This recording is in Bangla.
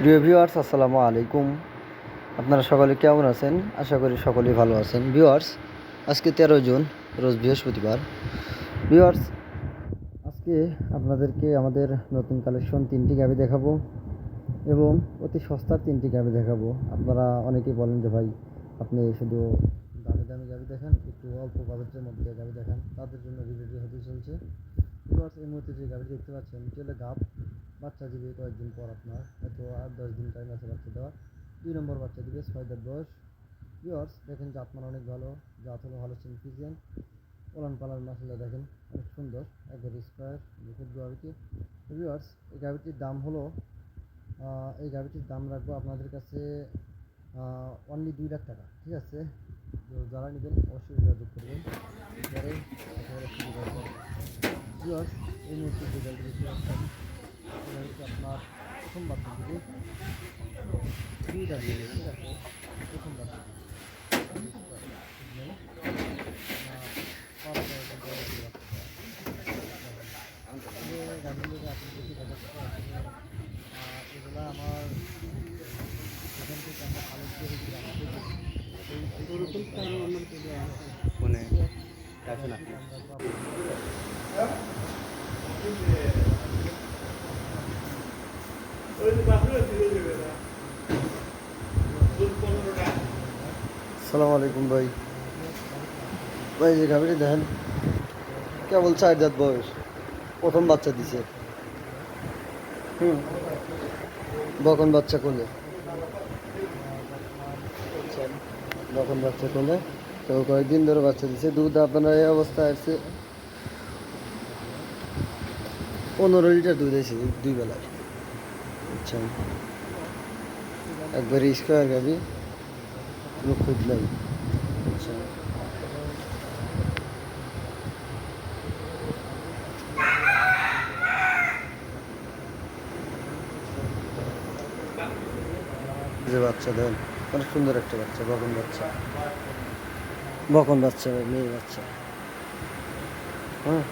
প্রিয় ভিউয়ার্স, আসসালামু আলাইকুম। আপনারা সকলে কেমন আছেন? আশা করি সকলেই ভালো আছেন। ভিউয়ার্স, আজকে তেরো জুন, রোজ বৃহস্পতিবার। ভিউয়ার্স, আজকে আপনাদেরকে আমাদের নতুন কালেকশন তিনটি গাবি দেখাবো এবং অতি সস্তার তিনটি গাবি দেখাবো। আপনারা অনেকেই বলেন যে, ভাই, আপনি শুধু দামি দামি গাবি দেখান, একটু অল্প বাজেটের মধ্যে গাবি দেখান, তাদের জন্য ভিডিওটি হতে চলছে। ভিউয়ার্স, এই মুহূর্তে যে গাবিটি দেখতে পাচ্ছেন এটি গাব। বাচ্চা দিবে কয়েকদিন পর আপনার, হয়তো আট দশ দিন টাইম আছে বাচ্চা দেওয়ার। দুই নম্বর বাচ্চা দিবে ছয় দাঁত বয়স। ভিউয়ার্স দেখেন জাত মান অনেক ভালো জাত হলো ভালো সিনফিজিয়ান ওলান পালান মাসালা দেখেন, অনেক সুন্দর, একবার স্কোয়ার দেখুন গাভিটি ভিউয়ার্স এই গাভিটির দাম হলো এই গাভিটির দাম রাখব আপনাদের কাছে অনলি দুই লাখ টাকা, ঠিক আছে? যারা নেবেন অবশ্যই যোগাযোগ করবেন। পরে এই মুহূর্তে এই গাড়িটি আপনার প্রথম বাচ্চা দিবে দুইটা দিয়ে ঠিক আছে প্রথম দিবে এগুলো ফোনে দেখেন আপনি। সালাম আলাইকুম ভাই। ভাই, যে গাভীটি দেখেন, কেবল চার দাঁত বয়স। প্রথম বাচ্চা দিছে। হুম। বকন বাচ্চা কোলে। বকন বাচ্চা কোলে। তো কয়েকদিন ধরে বাচ্চা দিছে। দুধ আপনার এই অবস্থায় আছে পনেরো লিটার দুধ আছে দুই বেলায়। আচ্ছা একবারে স্কোয়ার গাবি কোনো খুঁজ আচ্ছা। যে বাচ্চা দেন, অনেক সুন্দর একটা বাচ্চা, বকন বাচ্চা। বকন বাচ্চা, মেয়ে বাচ্চা। হ্যাঁ।